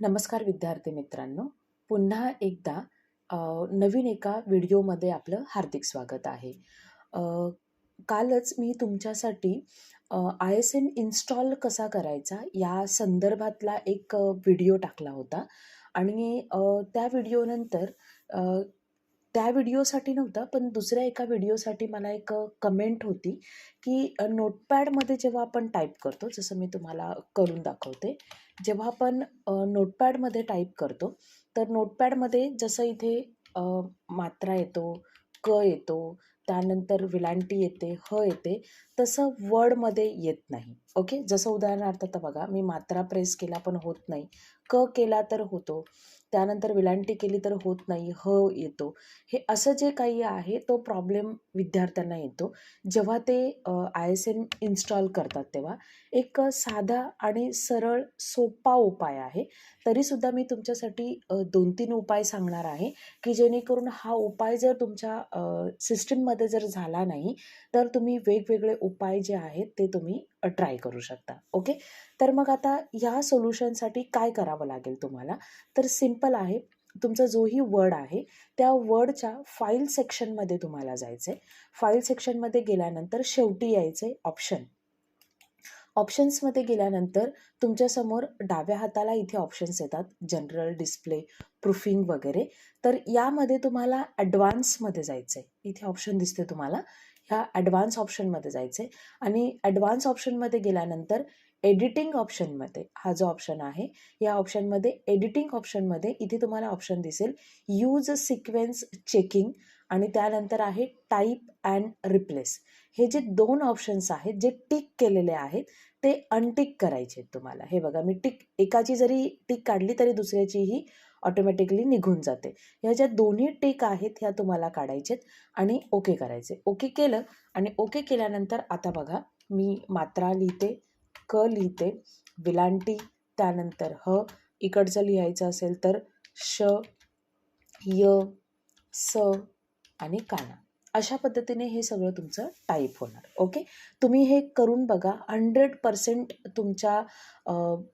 नमस्कार विद्यार्थी मित्रांनो. पुन्हा एकदा नवीन एका व्हिडिओमध्ये आपलं हार्दिक स्वागत आहे. कालच मी तुमच्यासाठी आय एस एम इन्स्टॉल कसा करायचा या संदर्भातला एक व्हिडिओ टाकला होता. आणि त्या व्हिडिओनंतर त्या व्हिडिओसाठी नव्हता पण दुसऱ्या एका व्हिडिओसाठी मला एक कमेंट होती की नोटपॅडमध्ये जेव्हा आपण टाईप करतो जसं मी तुम्हाला करून दाखवते जेव्हा आपण नोटपॅडमध्ये टाईप करतो तर नोटपॅडमध्ये जसं इथे मात्रा येतो क येतो त्यानंतर विलांटी येते ह येते तसं वर्डमध्ये येत नाही. ओके? जसं उदाहरणार्थ आता बघा मी मात्रा प्रेस केला पण होत नाही. क केला तर होतो त्यानंतर विलांटी केली तर होत नाही ह येतो. हे असं जे काही आहे तो प्रॉब्लेम विद्यार्थ्यांना येतो. जेव्हा ते आय एस एम इन्स्टॉल करतात तेव्हा एक साधा आणि सरळ सोपा उपाय आहे. तरीसुद्धा मी तुमच्यासाठी दोन तीन उपाय सांगणार आहे की जेणेकरून हा उपाय जर तुमच्या सिस्टीममध्ये जर झाला नाही तर तुम्ही वेगवेगळे उपाय जे आहेत ते तुम्ही ट्राय करू शकता. ओके? तर मग आता ह्या सोल्युशनसाठी काय करावं लागेल तुम्हाला? तर सिंपल आहे. तुमचा जोही वर्ड आहे. त्या वर्डच्या फाईल सेक्शनमध्ये तुम्हाला जायचं आहे फाईल सेक्शनमध्ये गेल्यानंतर शेवटी यायचं आहे ऑप्शन. ऑप्शन्समध्ये गेल्यानंतर तुमच्यासमोर डाव्या हाताला इथे ऑप्शन्स येतात. जनरल डिस्प्ले प्रूफिंग वगैरे. तर यामध्ये तुम्हाला ॲडव्हान्समध्ये जायचं आहे इथे ऑप्शन दिसते तुम्हाला. ह्या ॲडव्हान्स ऑप्शनमध्ये जायचं आहे आणि ॲडव्हान्स ऑप्शनमध्ये गेल्यानंतर एडिटिंग ऑप्शनमध्ये हा जो ऑप्शन आहे या ऑप्शनमध्ये एडिटिंग ऑप्शनमध्ये इथे तुम्हाला ऑप्शन दिसेल. यूज सिक्वेन्स चेकिंग आणि त्यानंतर आहे टाईप अँड रिप्लेस हे जे दोन ऑप्शन्स आहेत जे टिक केलेले आहेत ते अनटिक करायचे आहेत तुम्हाला. हे बघा मी टिक एकाची जरी टिक काढली तरी दुसऱ्याचीही ऑटोमॅटिकली निघून जाते. ह्या ज्या दोन्ही टिक आहेत ह्या तुम्हाला काढायचेत आणि ओके करायचे. ओके केलं आणि ओके केल्यानंतर आता बघा मी मात्रा लिहिते क लिहिते विलांटी त्यानंतर ह इकडचं लिहायचं असेल तर श य स आणि काना. अशा पद्धतीने हे सगळं तुमचं टाईप होणार ओके तुम्ही हे करून बघा हंड्रेड पर्सेंट तुमच्या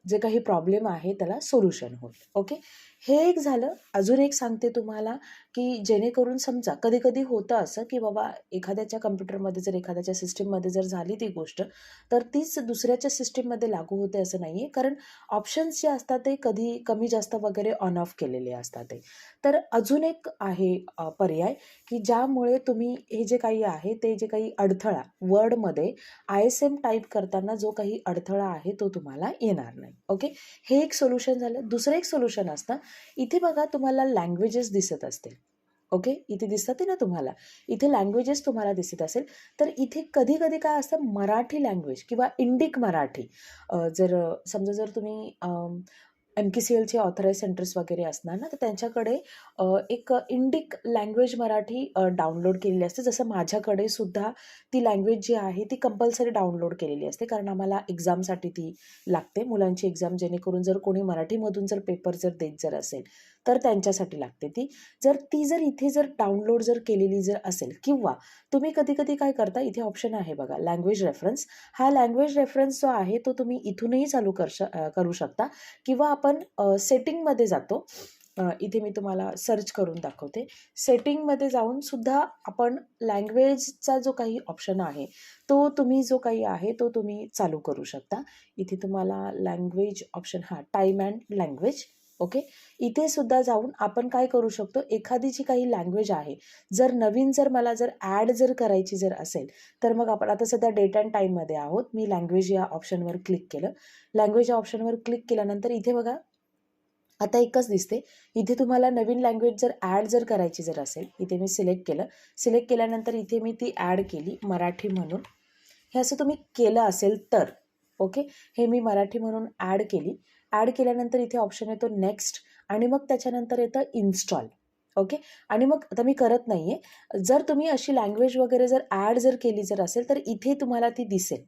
जे काही प्रॉब्लेम आहे त्याला सोल्युशन होईल ओके हे एक झालं. अजून एक सांगते तुम्हाला की जेणेकरून समजा कधी कधी होतं असं की बाबा एखाद्याच्या कम्प्युटरमध्ये जर एखाद्याच्या सिस्टीममध्ये जर झाली ती गोष्ट तर तीच दुसऱ्याच्या सिस्टीममध्ये लागू होते असं नाही आहे कारण ऑप्शन्स जे असतात ते कधी कमी जास्त वगैरे ऑन ऑफ केलेले असतात ते. तर अजून एक आहे पर्याय की ज्यामुळे तुम्ही हे जे काही आहे ते जे काही अडथळा वर्डमध्ये आय एस एम टाईप करताना जो काही अडथळा आहे तो तुम्हाला येणार नाही. ओके? हे एक सोल्युशन झालं. दुसरं एक सोल्युशन असतं इथे बघा तुम्हाला लँग्वेजेस दिसत असतील. ओके इथे दिसतात ना तुम्हाला? इथे लँग्वेजेस तुम्हाला दिसत असेल. तर इथे कधी कधी काय असतं? मराठी लँग्वेज किंवा इंडिक मराठी. जर समजा जर तुम्ही एम के सी एलचे ऑथराईज सेंटर्स वगैरे असणार ना तर त्यांच्याकडे एक इंडिक लँग्वेज मराठी डाउनलोड केलेली असते. जसं माझ्याकडे सुद्धा ती लँग्वेज जी आहे ती कंपल्सरी डाउनलोड केलेली असते. कारण आम्हाला एक्झामसाठी ती लागते. मुलांची एक्झाम जेणेकरून जर कोणी मराठीमधून जर पेपर जर देत जर असेल तर त्यांच्यासाठी लागते ती. जर ती जर इथे जर डाउनलोड जर केलेली जर असेल किंवा तुम्ही कधी कधी काय करता इथे ऑप्शन आहे बघा लँग्वेज रेफरन्स हा लँग्वेज रेफरन्स जो आहे तो तुम्ही इथूनही चालू कर करू शकता. किंवा आपण सेटिंगमध्ये जातो. इथे मी तुम्हाला सर्च करून दाखवते. सेटिंगमध्ये जाऊन सुद्धा आपण लँग्वेजचा जो काही ऑप्शन आहे तो तुम्ही जो काही आहे तो तुम्ही चालू करू शकता. इथे तुम्हाला लँग्वेज ऑप्शन हा टाईम अँड लँग्वेज ओके? इथे सुद्धा जाऊन आपण काय करू शकतो? एखादी जी काही लँग्वेज आहे जर नवीन जर मला जर ॲड जर करायची जर असेल तर मग आपण आता सध्या डेट अँड टाईममध्ये आहोत. मी लँग्वेज या ऑप्शनवर क्लिक केलं. लँग्वेज या ऑप्शनवर क्लिक केल्यानंतर इथे बघा आता एकच दिसते. इथे तुम्हाला नवीन लँग्वेज जर ॲड जर करायची जर असेल इथे मी सिलेक्ट केलं. सिलेक्ट केल्यानंतर इथे मी ती ॲड केली मराठी म्हणून. हे असं तुम्ही केलं असेल तर ओके? हे मी मराठी म्हणून ॲड केली. ॲड केल्यानंतर इथे ऑप्शन येतो नेक्स्ट आणि मग त्याच्यानंतर येतं इन्स्टॉल. ओके? आणि मग आता मी करत नाही आहे जर तुम्ही अशी लँग्वेज वगैरे जर ॲड जर केली जर असेल तर इथे तुम्हाला ती दिसेल.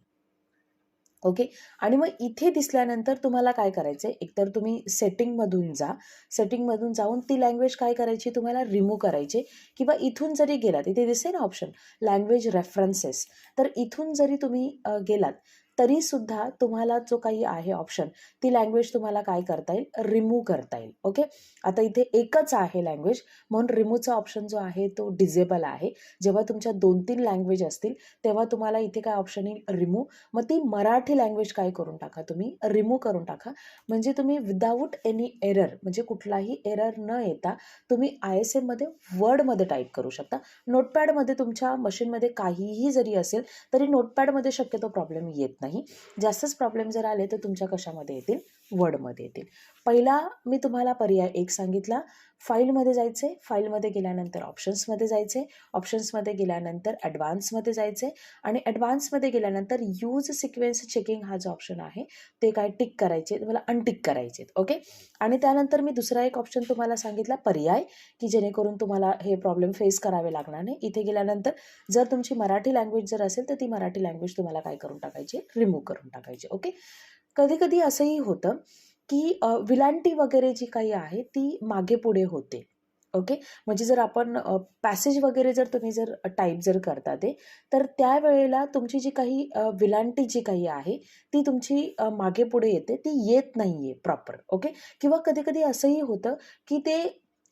ओके? आणि मग इथे दिसल्यानंतर तुम्हाला काय करायचं आहे एकतर तुम्ही सेटिंगमधून जा. सेटिंगमधून जाऊन ती लँग्वेज काय करायची? तुम्हाला रिमूव्ह करायची. किंवा इथून जरी गेलात इथे दिसेल ना ऑप्शन लँग्वेज रेफरन्सेस तर इथून जरी तुम्ही गेलात तरीसुद्धा तुम्हाला जो काही आहे ऑप्शन ती लँग्वेज तुम्हाला काय करता येईल? रिमूव्ह करता येईल. ओके आता इथे एकच आहे लँग्वेज म्हणून रिमूव्हचा ऑप्शन जो आहे तो डिझेबल आहे. जेव्हा तुमच्या दोन तीन लँग्वेज असतील तेव्हा तुम्हाला इथे काय ऑप्शन येईल? रिमूव्ह मग ती मराठी लँग्वेज काय करून टाका तुम्ही? रिमूव्ह करून टाका. म्हणजे तुम्ही विदाऊट एनी एरर म्हणजे कुठलाही एरर न येता तुम्ही आय एस एममध्ये वर्डमध्ये टाईप करू शकता. नोटपॅडमध्ये तुमच्या मशीनमध्ये काहीही जरी असेल तरी नोटपॅडमध्ये शक्यतो प्रॉब्लेम येत नाही. नाही. जास्तच प्रॉब्लेम जर आले तर तुमच्या कशामध्ये येतील? वर्डमध्ये येतील. पहिला मी तुम्हाला पर्याय एक सांगितला. फाईलमध्ये जायचे. फाईलमध्ये गेल्यानंतर ऑप्शन्समध्ये जायचे. ऑप्शन्समध्ये गेल्यानंतर ॲडव्हान्समध्ये जायचे आणि ॲडव्हान्समध्ये गेल्यानंतर यूज सिक्वेन्स चेकिंग हा जो ऑप्शन आहे ते काय टिक करायचे तुम्हाला अनटिक करायचे ओके? आणि त्यानंतर मी दुसरा एक ऑप्शन तुम्हाला सांगितला पर्याय की जेणेकरून तुम्हाला हे प्रॉब्लेम फेस करावे लागणार नाही. इथे गेल्यानंतर जर तुमची मराठी लँग्वेज जर असेल तर ती मराठी लँग्वेज तुम्हाला काय करून टाकायची? रिमूव्ह करून टाकायची ओके? कधी कधी असंही होतं की विलांटी वगैरे जी काही आहे ती मागे पुढे होते. ओके? म्हणजे जर आपण पॅसेज वगैरे जर तुम्ही जर टाईप जर करता ते तर त्यावेळेला तुमची जी काही विलांटी जी काही आहे ती तुमची मागे पुढे येते ती येत नाही आहे प्रॉपर. ओके? किंवा कधी कधी असंही होतं की ते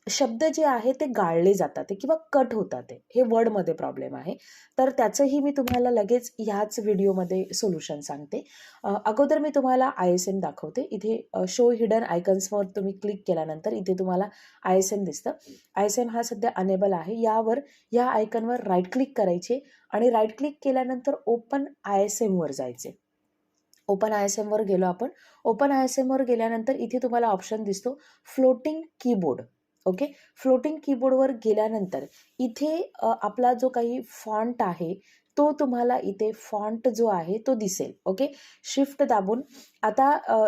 शब्द जे आहे ते गाळले जातात किंवा कट होतात ते. हे वर्डमध्ये प्रॉब्लेम आहे. तर त्याचंही मी तुम्हाला लगेच ह्याच व्हिडिओमध्ये सोल्युशन सांगते. अगोदर मी तुम्हाला आय एस एम दाखवते. इथे शो हिडन आयकन्सवर तुम्ही क्लिक केल्यानंतर इथे तुम्हाला आय एस एम दिसतं. आय एस एम हा सध्या अनेबल आहे. यावर या आयकनवर राईट क्लिक करायचे आणि राईट क्लिक केल्यानंतर ओपन आय एस एमवर जायचे. ओपन आय एस एमवर गेलो आपण. ओपन आय एस एमवर गेल्यानंतर इथे तुम्हाला ऑप्शन दिसतो. फ्लोटिंग कीबोर्ड ओके फ्लोटिंग कीबोर्डवर गेल्यानंतर इथे आपला जो काही फॉन्ट आहे तो तुम्हाला इथे फॉन्ट जो आहे तो दिसेल. ओके शिफ्ट दाबून. आता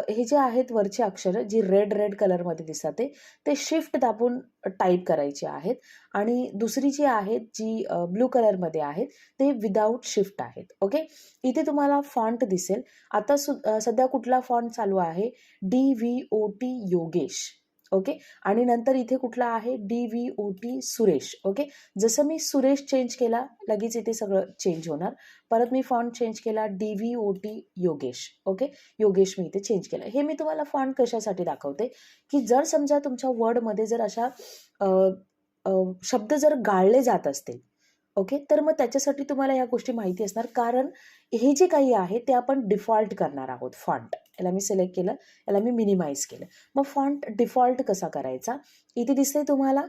हे जे आहेत वरचे अक्षर जी रेड रेड कलरमध्ये दिसतात ते ते शिफ्ट दाबून टाईप करायचे आहेत. आणि दुसरी जी आहेत जी ब्लू कलरमध्ये आहेत ते विदाऊट शिफ्ट आहेत. ओके इथे तुम्हाला फॉन्ट दिसेल. आता सु सध्या कुठला फॉन्ट चालू आहे? D V O T Yogesh. Okay? आणि नंतर इथे कुठला आहे? D V O T Suresh. Okay? जसं मी सुरेश चेंज केला लगेच इथे सगळं चेंज होणार. परत मी फॉन्ट चेंज केला D V O T Yogesh. Okay? Yogesh मी इथे चेंज केलं. हे मी तुम्हाला फॉन्ट कशासाठी दाखवते? की जर समजा तुमच्या वर्डमध्ये जर अशा शब्द जर गाळले जात असतील ओके? तर मग त्याच्यासाठी तुम्हाला ह्या गोष्टी माहिती असणार. कारण हे जे काही आहे ते आपण डिफॉल्ट करणार आहोत फॉन्ट याला मी सिलेक्ट केलं याला मी मिनिमाइज केलं. मग फॉन्ट डिफॉल्ट कसा करायचा? इथे दिसते तुम्हाला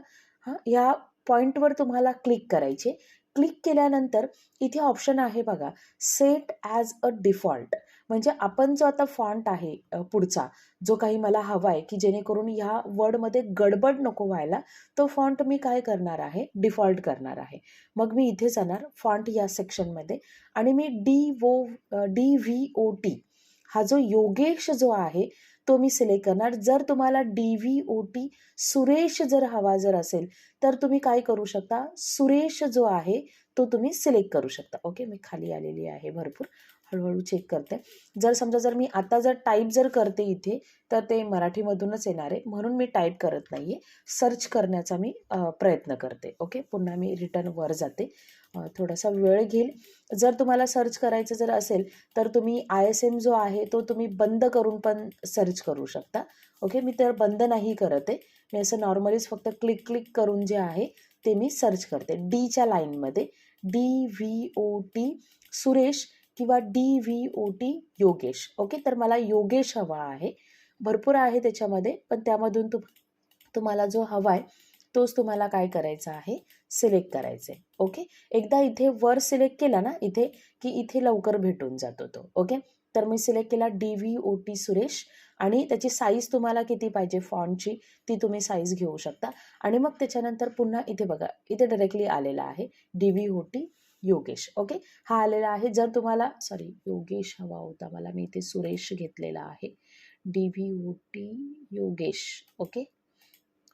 हां ह्या पॉईंटवर तुम्हाला क्लिक करायचे. क्लिक केल्यानंतर इथे ऑप्शन आहे बघा सेट ॲज अ डिफॉल्ट म्हणजे आपण जो आता फॉन्ट आहे पुढचा जो काही मला हवा आहे की जेणेकरून ह्या वर्डमध्ये गडबड नको व्हायला तो फॉन्ट मी काय करणार आहे? डिफॉल्ट करणार आहे. मग मी इथे जाणार फॉन्ट या सेक्शनमध्ये आणि मी डी वो डी व्ही ओ टी हा जो योगेश जो आहे तो मी सिलेक्ट करणार. जर तुम्हाला D V O T Suresh जर हवा जर असेल तर तुम्ही काय करू शकता? सुरेश जो आहे तो तुम्ही सिलेक्ट करू शकता. ओके मी खाली आलेली आहे भरपूर. हळूहळू चेक करते. जर समजा जर मी आता जर टाईप जर करते इथे तर ते मराठीमधूनच येणार आहे. म्हणून मी टाईप करत नाही आहे सर्च करण्याचा मी प्रयत्न करते. ओके पुन्हा मी रिटर्न वर जाते. थोडासा वेळ घेईल. जर तुम्हाला सर्च करायचं जर असेल तर तुम्ही आय एस एम जो आहे तो तुम्ही बंद करून पण सर्च करू शकता. ओके मी तर बंद नाही करत आहे. मी असं नॉर्मलीच फक्त क्लिक क्लिक करून जे आहे ते मी सर्च करते. डीच्या लाईनमध्ये D V O T Suresh किंवा D V O T Yogesh. Okay? तर मला योगेश हवा आहे. भरपूर आहे त्याच्यामध्ये पण त्यामधून तुम तुम्हाला जो हवा आहे तोच तुम्हाला काय करायचा आहे? सिलेक्ट करायचं आहे ओके? एकदा इथे वर सिलेक्ट केला ना इथे की इथे लवकर भेटून जातो तो. ओके? तर मी सिलेक्ट केला D V O T Suresh आणि त्याची साईज तुम्हाला किती पाहिजे? फॉन्टची ती तुम्ही साईज घेऊ शकता. आणि मग त्याच्यानंतर पुन्हा इथे बघा इथे डायरेक्टली आलेला आहे D V O T Yogesh okay? हा आलेला आहे. जर तुम्हाला सॉरी योगेश हवा होता मला. मी इथे सुरेश घेतलेला आहे. D V O T Yogesh okay?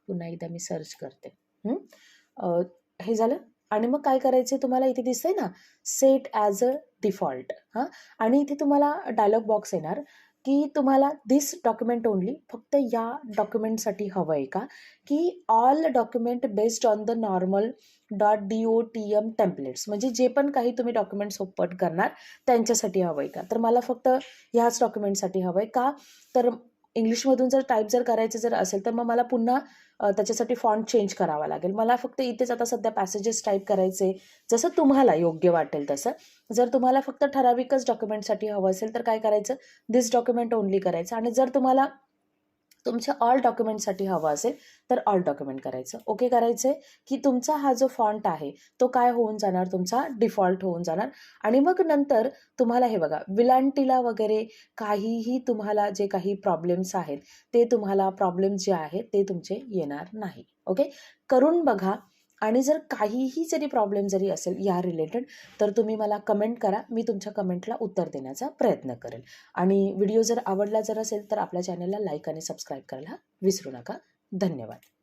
पुन्हा एकदा मी सर्च करते. हे? झालं? आणि मग काय करायचं तुम्हाला? इथे दिसतंय ना? सेट ॲज अ डिफॉल्ट हां? आणि इथे तुम्हाला डायलॉग बॉक्स येणार. की तुम्हाला दिस डॉक्युमेंट ओनली फक्त या डॉक्युमेंटसाठी हवं आहे का? की all document based on the normal dot D O T M templates म्हणजे जे पण काही तुम्ही डॉक्युमेंट्स ओपट करणार त्यांच्यासाठी हवं आहे का? तर मला फक्त ह्याच डॉक्युमेंटसाठी हवं आहे का? तर इंग्लिशमधून जर टाईप जर करायचं जर असेल तर मग मला पुन्हा त्याच्यासाठी फॉन्ट चेंज करावा लागेल. मला फक्त इथेच आता सध्या पॅसेजेस टाईप करायचे जसं तुम्हाला योग्य वाटेल तसं. जर तुम्हाला फक्त ठराविकच डॉक्युमेंटसाठी हवं असेल तर काय करायचं? दिस डॉक्युमेंट ओनली करायचं. आणि जर तुम्हाला तुमच्या ऑल डॉक्युमेंटसाठी हवं असेल तर ऑल डॉक्युमेंट करायचं. ओके करायचं आहे की तुमचा हा जो फॉन्ट आहे तो काय होऊन जाणार? तुमचा डिफॉल्ट होऊन जाणार. आणि मग नंतर तुम्हाला हे बघा विलांटीला वगैरे काहीही तुम्हाला जे काही प्रॉब्लेम्स आहेत ते तुम्हाला प्रॉब्लेम्स जे आहेत ते तुमचे येणार नाही. ओके करून बघा आणि जर काहीही जरी प्रॉब्लेम जरी असेल या रिलेटेड तर तुम्ही मला कमेंट करा. मी तुमच्या कमेंटला उत्तर देण्याचा प्रयत्न करेल. आणि व्हिडिओ जर आवडला जर असेल तर आपल्या चॅनलला लाईक आणि सबस्क्राईब करायला विसरू नका. धन्यवाद.